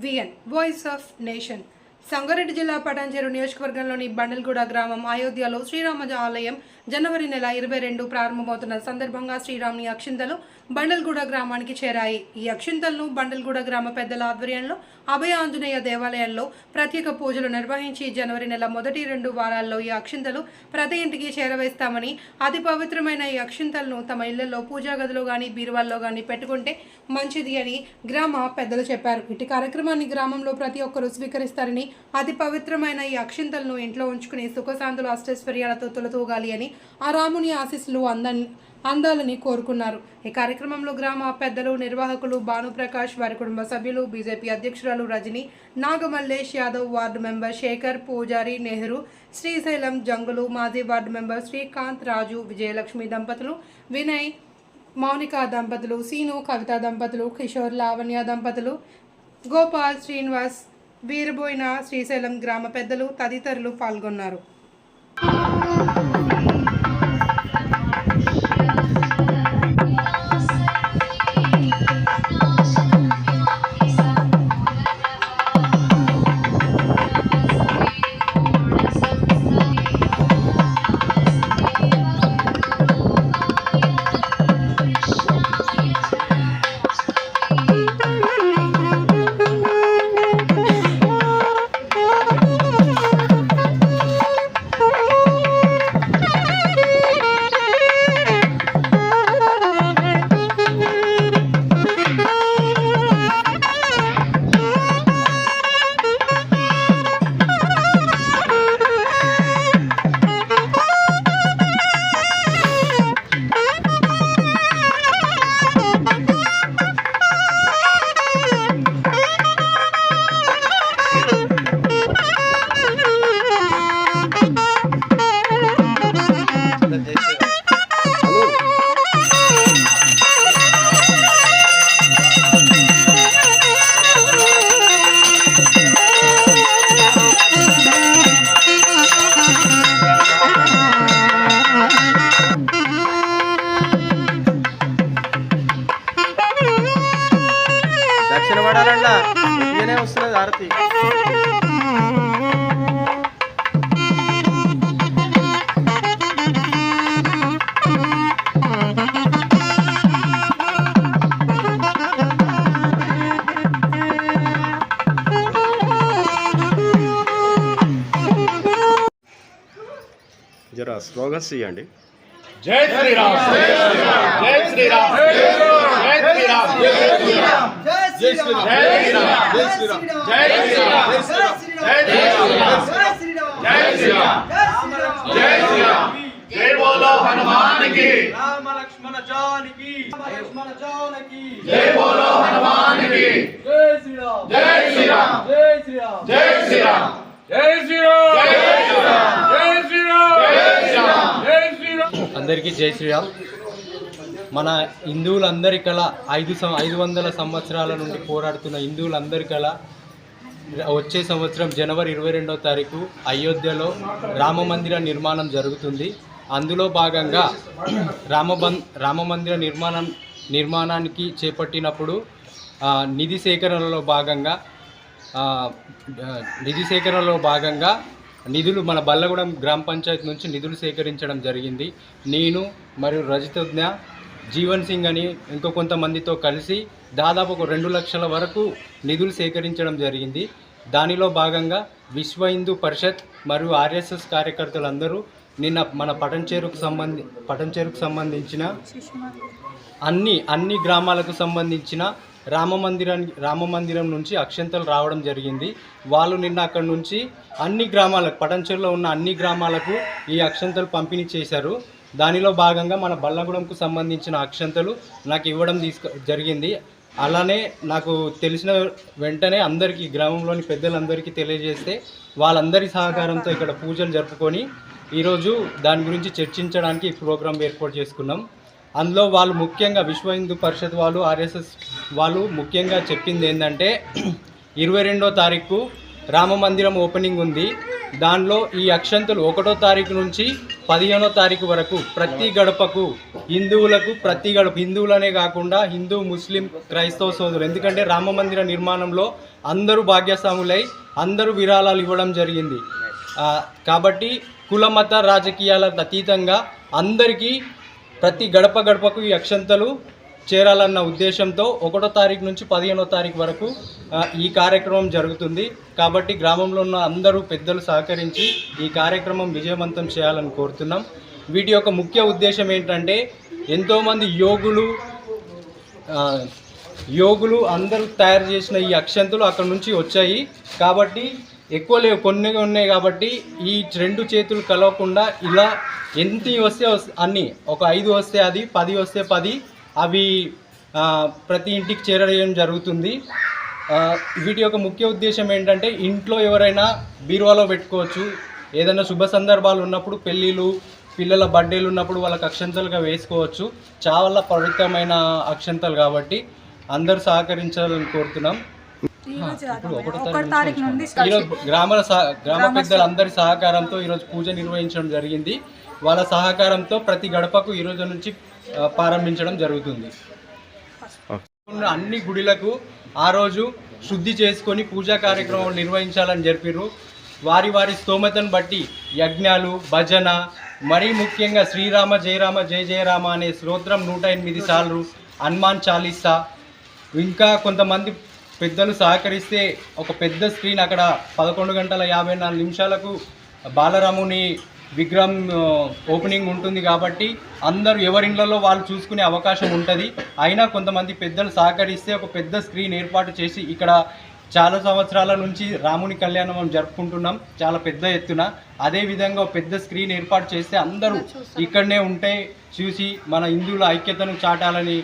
VN voice of nation Sangareddy జిల్లా పటాన్చేరు నియోజకవర్గంలోని బండల్గూడ గ్రామం అయోధ్యలో శ్రీరామజ ఆలయం జనవరి నెల ఇరవై రెండు ప్రారంభమవుతున్న సందర్భంగా శ్రీరాముని అక్షింతలు బండల్గూడ గ్రామానికి చేరాయి. ఈ అక్షింతలను బండల్గూడ గ్రామ పెద్దల ఆధ్వర్యంలో అభయ ఆంజనేయ దేవాలయంలో ప్రత్యేక పూజలు నిర్వహించి జనవరి నెల మొదటి రెండు వారాల్లో ఈ అక్షింతలు ప్రతి ఇంటికి చేరవేస్తామని అతి పవిత్రమైన ఈ అక్షింతలను తమ ఇళ్ళలో పూజా గదిలో కానీ బీరువాల్లో కానీ పెట్టుకుంటే మంచిది అని గ్రామ పెద్దలు చెప్పారు. ఇటు కార్యక్రమాన్ని గ్రామంలో ప్రతి ఒక్కరూ స్వీకరిస్తారని అతి పవిత్రమైన ఈ అక్షింతలను ఇంట్లో ఉంచుకుని సుఖశాంతులు అష్టైశ్వర్యాలతో తొలతూగాలి అని ఆ రాముని ఆశీస్సులు అందని అందాలని కోరుకున్నారు. ఈ కార్యక్రమంలో గ్రామ పెద్దలు నిర్వాహకులు భానుప్రకాష్ వారి కుటుంబ సభ్యులు బీజేపీ అధ్యక్షురాలు రజని నాగమల్లేష్ యాదవ్ వార్డు మెంబర్ శేఖర్ పూజారి నెహ్రూ శ్రీశైలం జంగులు మాజీ వార్డు మెంబర్ శ్రీకాంత్ రాజు విజయలక్ష్మి దంపతులు వినయ్ మౌనిక దంపతులు సీను కవిత దంపతులు కిషోర్ లావణ్య దంపతులు గోపాల్ శ్రీనివాస్ వీరబోయిన శ్రీశైలం గ్రామ పెద్దలు తదితరులు పాల్గొన్నారు. ఇదే వస్తున్నది ఆరతి. జరా స్లోగన్స్ ఇవ్వండి జై శ్రీరామ్ జై శ్రీరామ్ జై శ్రీరామ్ జై శ్రీరామ్ జై శ్రీరామ్. జై శ్రీరామ్ జై శ్రీరామ్ జై శ్రీరామ్ జై శ్రీరామ్ జై శ్రీరామ్ జై బోలో హనుమాన్కి రామ లక్ష్మణ జానకి లక్ష్మణ జానకి జై బోలో హనుమాన్కి జై శ్రీరామ్ జై శ్రీరామ్ జై శ్రీరామ్ జై శ్రీరామ్ జై శ్రీరామ్ జై శ్రీరామ్ జై శ్రీరామ్ జై శ్రీరామ్ జై శ్రీరామ్ అందరికీ జై శ్రీరామ్ మన హిందువులందరి కళ ఐదు సం ఐదు వందల సంవత్సరాల నుండి పోరాడుతున్న హిందువులందరి కళ వచ్చే సంవత్సరం జనవరి ఇరవై రెండవ తారీఖు అయోధ్యలో రామ మందిర నిర్మాణం జరుగుతుంది. అందులో భాగంగా రామబం రామ మందిర నిర్మాణం నిర్మాణానికి చేపట్టినప్పుడు నిధి సేకరణలో భాగంగా నిధి సేకరణలో భాగంగా నిధులు మన బల్లగూడెం గ్రామ పంచాయతీ నుంచి నిధులు సేకరించడం జరిగింది. నేను మరియు రజితజ్ఞ జీవన్ సింగ్ అని ఇంకో కొంతమందితో కలిసి దాదాపు ఒక రెండు లక్షల వరకు నిధులు సేకరించడం జరిగింది. దానిలో భాగంగా విశ్వ హిందూ పరిషత్ మరియు ఆర్ఎస్ఎస్ కార్యకర్తలందరూ నిన్న మన పటంచేరుకు సంబంధి పటంచేరుకు సంబంధించిన అన్ని అన్ని గ్రామాలకు సంబంధించిన రామ మందిరానికి రామ మందిరం నుంచి అక్షంతలు రావడం జరిగింది. వాళ్ళు నిన్న అక్కడ నుంచి అన్ని గ్రామాలకు పటంచెరులో ఉన్న అన్ని గ్రామాలకు ఈ అక్షంతలు పంపిణీ చేశారు. దానిలో భాగంగా మన బల్లగూడెంకు సంబంధించిన అక్షంతలు నాకు ఇవ్వడం తీసుకు జరిగింది. అలానే నాకు తెలిసిన వెంటనే అందరికీ గ్రామంలోని పెద్దలందరికీ తెలియజేస్తే వాళ్ళందరి సహకారంతో ఇక్కడ పూజలు జరుపుకొని ఈరోజు దాని గురించి చర్చించడానికి ఈ ప్రోగ్రాం ఏర్పాటు చేసుకున్నాం. అందులో వాళ్ళు ముఖ్యంగా విశ్వ హిందూ పరిషత్ వాళ్ళు ఆర్ఎస్ఎస్ వాళ్ళు ముఖ్యంగా చెప్పింది ఏంటంటే ఇరవై రెండో తారీఖు రామ మందిరం ఓపెనింగ్ ఉంది. దానిలో ఈ అక్షంతులు ఒకటో తారీఖు నుంచి పదిహేనో తారీఖు వరకు ప్రతి గడపకు హిందువులకు ప్రతి గడప హిందువులనే కాకుండా హిందూ ముస్లిం క్రైస్తవ సోదరులు. ఎందుకంటే రామ మందిర నిర్మాణంలో అందరూ భాగ్యస్వాములై అందరూ విరాళాలు ఇవ్వడం జరిగింది. కాబట్టి కుల మత రాజకీయాలకు అతీతంగా అందరికీ ప్రతి గడప గడపకు ఈ అక్షంతలు చేరాలన్న ఉద్దేశంతో ఒకటో తారీఖు నుంచి పదిహేనో తారీఖు వరకు ఈ కార్యక్రమం జరుగుతుంది. కాబట్టి గ్రామంలో ఉన్న అందరూ పెద్దలు సహకరించి ఈ కార్యక్రమం విజయవంతం చేయాలని కోరుతున్నాం. వీటి యొక్క ముఖ్య ఉద్దేశం ఏంటంటే ఎంతోమంది యోగులు యోగులు అందరూ తయారు చేసిన ఈ అక్షంతులు అక్కడ నుంచి వచ్చాయి. కాబట్టి ఎక్కువ లేవు కొన్ని ఉన్నాయి కాబట్టి ఈ రెండు చేతులు కలవకుండా ఇలా ఎన్ని వస్తే అన్ని ఒక ఐదు వస్తే అది పది వస్తే పది అవి ప్రతి ఇంటికి చేరడం జరుగుతుంది. వీటి యొక్క ముఖ్య ఉద్దేశం ఏంటంటే ఇంట్లో ఎవరైనా బీరువాలో పెట్టుకోవచ్చు. ఏదైనా శుభ సందర్భాలు ఉన్నప్పుడు పెళ్ళిళ్ళు పిల్లల బర్త్డేలు ఉన్నప్పుడు వాళ్ళకి అక్షంతలుగా వేసుకోవచ్చు. చాలా పవిత్రమైన అక్షంతలు కాబట్టి అందరూ సహకరించాలని కోరుతున్నాం. ఈరోజు గ్రామ సహ- గ్రామ పెద్దల అందరి సహకారంతో ఈరోజు పూజ నిర్వహించడం జరిగింది. వాళ్ళ సహకారంతో ప్రతి గడపకు ఈ రోజు నుంచి ప్రారంభించడం జరుగుతుంది. ఉన్న అన్ని గుడిలకు ఆ రోజు శుద్ధి చేసుకొని పూజా కార్యక్రమం నిర్వహించాలని జరిపారు వారి వారి స్తోమతను బట్టి యజ్ఞాలు భజన మరీ ముఖ్యంగా శ్రీరామ జయరామ జయ జయరామ అనే స్తోత్రం నూట ఎనిమిది సార్లు హనుమాన్ చాలీసా. ఇంకా కొంతమంది పెద్దలు సహకరిస్తే ఒక పెద్ద స్క్రీన్ అక్కడ పదకొండు గంటల యాభై నాలుగు నిమిషాలకు బాలరాముని విగ్రహం ఓపెనింగ్ ఉంటుంది కాబట్టి అందరూ ఎవరిండ్లలో వాళ్ళు చూసుకునే అవకాశం ఉంటుంది. అయినా కొంతమంది పెద్దలు సహకరిస్తే ఒక పెద్ద స్క్రీన్ ఏర్పాటు చేసి ఇక్కడ చాలా సంవత్సరాల నుంచి రాముని కళ్యాణం మనం జరుపుకుంటున్నాం. చాలా పెద్ద ఎత్తున. అదే విధంగా పెద్ద స్క్రీన్ ఏర్పాటు చేస్తే అందరూ ఇక్కడనే ఉంటే చూసి మన హిందువుల ఐక్యతను చాటాలని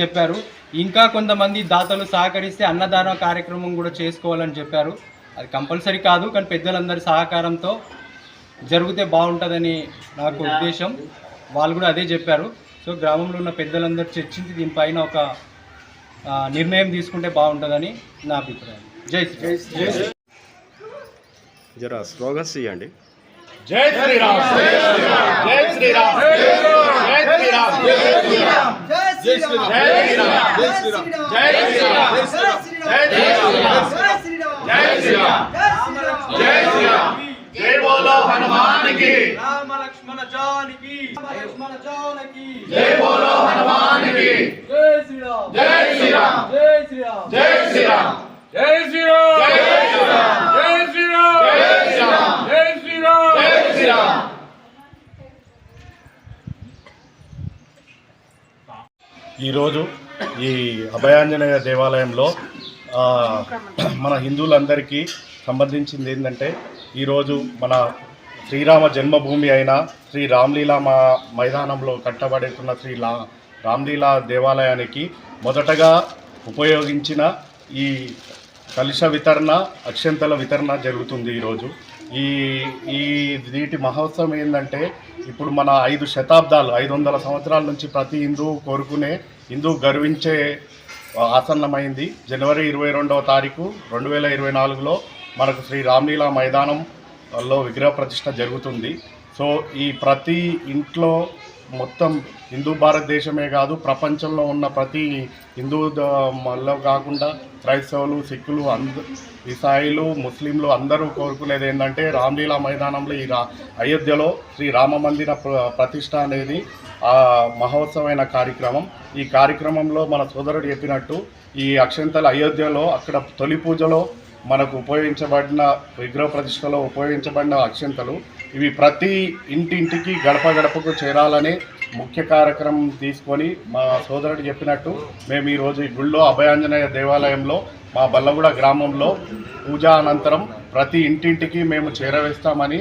చెప్పారు. ఇంకా కొంతమంది దాతలు సహకరిస్తే అన్నదాన కార్యక్రమం కూడా చేసుకోవాలని చెప్పారు. అది కంపల్సరీ కాదు కానీ పెద్దలందరి సహకారంతో జరిగితే బాగుంటుందని నాకు ఉద్దేశం. వాళ్ళు కూడా అదే చెప్పారు. సో గ్రామంలో ఉన్న పెద్దలందరూ చర్చించి దీనిపైన ఒక నిర్ణయం తీసుకుంటే బాగుంటుందని నా అభిప్రాయం. జై శ్రీ జర స్లోగన్స్ ఇవ్వండి జై శ్రీరామ్ జై శ్రీరామ్ జై శ్రీరామ్ జై శ్రీరామ్ జై శ్రీరామ్ జై శ్రీరామ్ జై శ్రీరామ్ జై శ్రీరామ్ జై శ్రీరామ్ జై శ్రీరామ్ జై శ్రీరామ్ జై బోలో హనుమాన్కి రామ లక్ష్మణ జానకి లక్ష్మణ జానకి జై బోలో హనుమాన్కి జై శ్రీరామ్ జై శ్రీరామ్ జై శ్రీరామ్ జై శ్రీరామ్ జై శ్రీరామ్ జై శ్రీరామ్ జై శ్రీరామ్ జై శ్రీరామ్ జై శ్రీరామ్ జై శ్రీరామ్ ఈరోజు ఈ అభయాంజనేయ దేవాలయంలో మన హిందువులందరికీ సంబంధించింది ఏంటంటే ఈరోజు మన శ్రీరామ జన్మభూమి అయిన శ్రీ రామ్లీలా మా మైదానంలో కట్టబడుతున్న శ్రీ లా రామ్లీలా దేవాలయానికి మొదటగా ఉపయోగించిన ఈ కలుష వితరణ అక్షంతల వితరణ జరుగుతుంది ఈరోజు. ఈ ఈ వీటి మహోత్సవం ఏంటంటే ఇప్పుడు మన ఐదు శతాబ్దాలు ఐదు వందల సంవత్సరాల నుంచి ప్రతి హిందువు కోరుకునే హిందూ గర్వించే ఆసన్నమైంది. జనవరి ఇరవై రెండవ తారీఖు రెండు వేల ఇరవై నాలుగులో మనకు శ్రీ రామ్లీలా మైదానంలో విగ్రహ ప్రతిష్ట జరుగుతుంది. సో ఈ ప్రతి ఇంట్లో మొత్తం హిందూ భారతదేశమే కాదు ప్రపంచంలో ఉన్న ప్రతి హిందూ మళ్ళీ కాకుండా క్రైస్తవులు సిక్కులు అంద ఇసాయిలు ముస్లింలు అందరూ కోరుకునేది ఏంటంటే రామ్లీలా మైదానంలో ఈ రా అయోధ్యలో శ్రీ రామ మందిర ప్ర- ప్రతిష్ట అనేది మహోత్సవమైన కార్యక్రమం. ఈ కార్యక్రమంలో మన సోదరుడు చెప్పినట్టు ఈ అక్షంతల అయోధ్యలో అక్కడ తొలి పూజలో మనకు ఉపయోగించబడిన విగ్రహ ప్రతిష్టలో ఉపయోగించబడిన అక్షంతలు. ఇవి ప్రతి ఇంటింటికి గడప గడపకు చేరాలనే ముఖ్య కార్యక్రమం తీసుకొని మా సోదరుడు చెప్పినట్టు మేము ఈరోజు ఈ గుళ్ళో అభయాంజనేయ దేవాలయంలో మా బల్లగూడ గ్రామంలో పూజ అనంతరం ప్రతి ఇంటింటికి మేము చేరవేస్తామని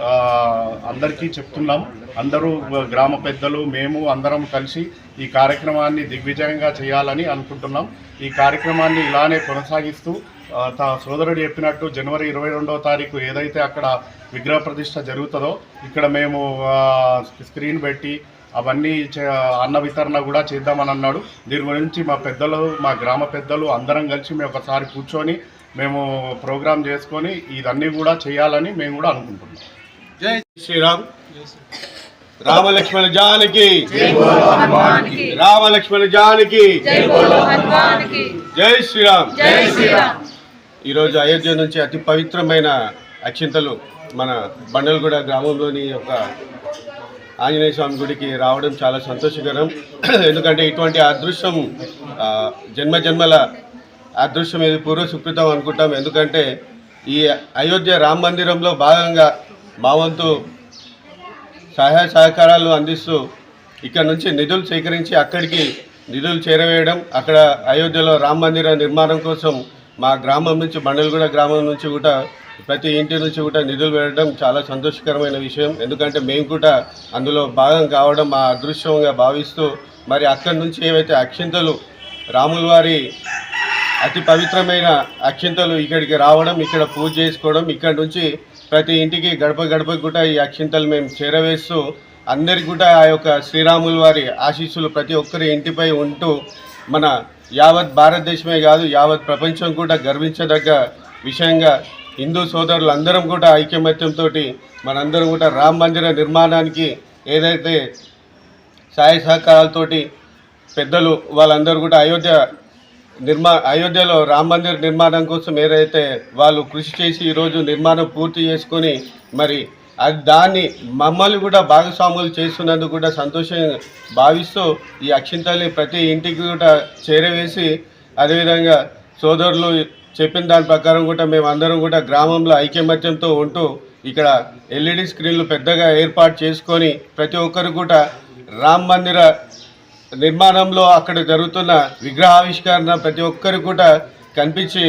అందరికీ చెప్తున్నాం. అందరూ గ్రామ పెద్దలు మేము అందరం కలిసి ఈ కార్యక్రమాన్ని దిగ్విజయంగా చేయాలని అనుకుంటున్నాం. ఈ కార్యక్రమాన్ని ఇలానే కొనసాగిస్తూ తా సోదరుడు చెప్పినట్టు జనవరి ఇరవై రెండవ తారీఖు ఏదైతే అక్కడ విగ్రహ ప్రతిష్ట జరుగుతుందో ఇక్కడ మేము స్క్రీన్ పెట్టి అవన్నీ చే- అన్న వితరణ కూడా చేద్దామని అన్నాడు. దీని గురించి మా పెద్దలు మా గ్రామ పెద్దలు అందరం కలిసి మేము ఒకసారి కూర్చొని మేము ప్రోగ్రాం చేసుకొని ఇదన్నీ కూడా చేయాలని మేము కూడా అనుకుంటున్నాం. జై శ్రీరామ్. రామలక్ష్మణ జానకి. రామలక్ష్మణ జానకి. జై శ్రీరామ్. ఈరోజు అయోధ్య నుంచి అతి పవిత్రమైన అక్షింతలు మన బండలగూడ గ్రామంలోని ఒక ఆంజనేయ స్వామి గుడికి రావడం చాలా సంతోషకరం. ఎందుకంటే ఇటువంటి అదృశ్యం జన్మ జన్మల అదృశ్యం ఇది పూర్వ సుకృతం అనుకుంటాం. ఎందుకంటే ఈ అయోధ్య రామ మందిరంలో భాగంగా మా వంతు సహాయ సహకారాలు అందిస్తూ ఇక్కడ నుంచి నిధులు సేకరించి అక్కడికి నిధులు చేరవేయడం అక్కడ అయోధ్యలో రామ మందిర నిర్మాణం కోసం మా గ్రామం నుంచి బండలగూడ గ్రామం నుంచి కూడా ప్రతి ఇంటి నుంచి కూడా నిధులు వేయడం చాలా సంతోషకరమైన విషయం. ఎందుకంటే మేము కూడా అందులో భాగం కావడం మా అదృశ్యంగా భావిస్తూ మరి అక్కడి నుంచి ఏవైతే అక్షింతలు రాముల వారి అతి పవిత్రమైన అక్షింతలు ఇక్కడికి రావడం ఇక్కడ పూజ చేసుకోవడం ఇక్కడ నుంచి ప్రతి ఇంటికి గడప గడప కూడా ఈ అక్షింతలు మేము చేరవేస్తూ అందరికి కూడా ఆ యొక్క శ్రీరాముల వారి ఆశీస్సులు ప్రతి ఒక్కరి ఇంటిపై ఉంటూ మన యావత్ భారతదేశమే కాదు యావత్ ప్రపంచం కూడా గర్వించదగ్గ విషయంగా హిందూ సోదరులు అందరం కూడా ఐకమత్యంతో మనందరం కూడా రామ మందిర నిర్మాణానికి ఏదైతే సహాయ సహకారాలతోటి పెద్దలు వాళ్ళందరూ కూడా అయోధ్య నిర్మా అయోధ్యలో రామ మందిర్ నిర్మాణం కోసం ఏదైతే వాళ్ళు కృషి చేసి ఈరోజు నిర్మాణం పూర్తి చేసుకొని మరి అది దాన్ని మమ్మల్ని కూడా భాగస్వాములు చేస్తున్నందుకు కూడా సంతోషం భావిస్తూ ఈ అక్షింతల్ని ప్రతి ఇంటికి కూడా చేరవేసి అదేవిధంగా సోదరులు చెప్పిన దాని ప్రకారం కూడా మేము అందరం కూడా గ్రామంలో ఐకమత్యంతో ఉంటూ ఇక్కడ ఎల్ఈడి స్క్రీన్లు పెద్దగా ఏర్పాటు చేసుకొని ప్రతి ఒక్కరు కూడా రామ్ మందిర నిర్మాణంలో అక్కడ జరుగుతున్న విగ్రహావిష్కరణ ప్రతి ఒక్కరు కూడా కనిపించి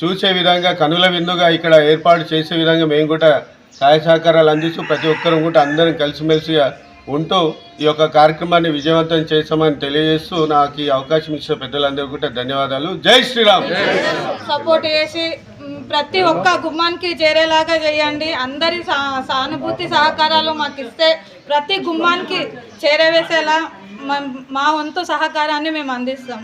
చూసే విధంగా కనుల విందుగా ఇక్కడ ఏర్పాటు చేసే విధంగా మేము కూడా సహాయ సహకారాలు అందిస్తూ ప్రతి ఒక్కరం కూడా అందరం కలిసిమెలిసిగా ఉంటూ ఈ యొక్క కార్యక్రమాన్ని విజయవంతం చేస్తామని తెలియజేస్తూ నాకు ఈ అవకాశం ఇచ్చిన పెద్దలందరూ కూడా ధన్యవాదాలు. జై శ్రీరామ్! సపోర్ట్ చేసి ప్రతి ఒక్క గుమ్మానికి చేరేలాగా చేయండి. అందరి సానుభూతి సహకారాలు మాకు ఇస్తే ప్రతి గుమ్మానికి చేరవేసేలా మా వంతు సహకారాన్ని మేము అందిస్తాం.